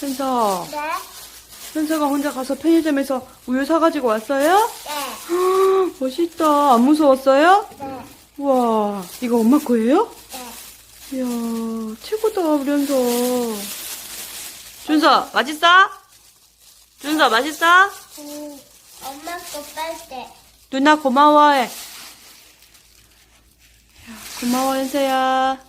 현서, 네? 현서가 혼자 가서 편의점에서 우유 사가지고 왔어요? 네. 헉, 멋있다. 안 무서웠어요? 네. 우와, 이거 엄마 거예요? 네. 이야, 최고다, 우리 현서. 준서, 맛있어? 준서, 맛있어? 음, 엄마 거 빨대. 누나 고마워해. 고마워, 현서야.